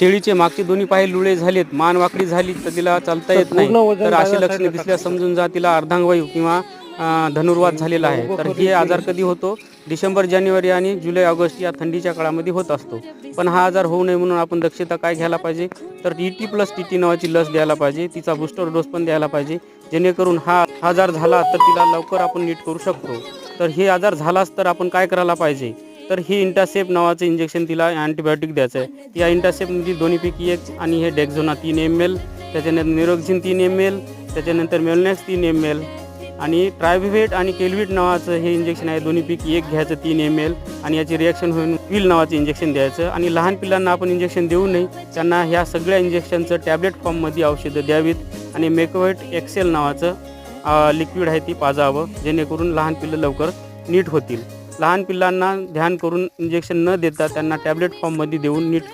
शेळीचे मागचे दोन्ही पाय लुळे झालेत मान वाकडी झाली तर तिला चालता येत नाही. तर अशी लक्षणे दिसल्यास समजून जा तिला अर्धांगवायू किंवा अं, धनुर्वात झालेला आहे. तर हे आजार कधी होतो? डिसेंबर जानेवारी आणि जुलै ऑगस्ट या थंडीच्या काळामध्ये होत असतो. पण हा आजार होऊ नये म्हणून आपण दक्षता काय घ्यायला पाहिजे? तर T T plus T T नावाची लस द्यायला पाहिजे. तिचा बूस्टर डोस पण द्यायला पाहिजे. जेणेकरून हा आजार झाला तर तिला लवकर आपण नीट करू शकतो. तर हे आजार झालाच तर आपण काय करायला पाहिजे? तर ही इंटासेप नावाचं इंजेक्शन तिला अँटीबायोटिक द्यायचं आहे. या इंटासेपमध्ये दोन्हीपैकी एक आणि हे डेक्झोना तीन एम एल त्याच्यानंतर निरोक्झिन तीन एम एल त्याच्यानंतर मेलनेक्स तीन एम एल आणि ट्रायव्हिवेट आणि केल्विट नावाचं हे इंजेक्शन आहे. दोन्हीपैकी एक घ्यायचं तीन एम एल आणि याची रिॲक्शन होऊन विल नावाचं इंजेक्शन द्यायचं. आणि लहान पिल्लांना आपण इंजेक्शन देऊ नये. त्यांना ह्या सगळ्या इंजेक्शनचं टॅबलेट फॉर्ममध्ये औषधं द्यावीत आणि मेकोवेट एक्सेल नावाचं लिक्विड आहे ती पाजावं जेणेकरून लहान पिल्लं लवकर नीट होतील. लहान पिल्लांना ध्यान करून इंजेक्शन न देता त्यांना टॅबलेट फॉर्ममध्ये देऊन नीट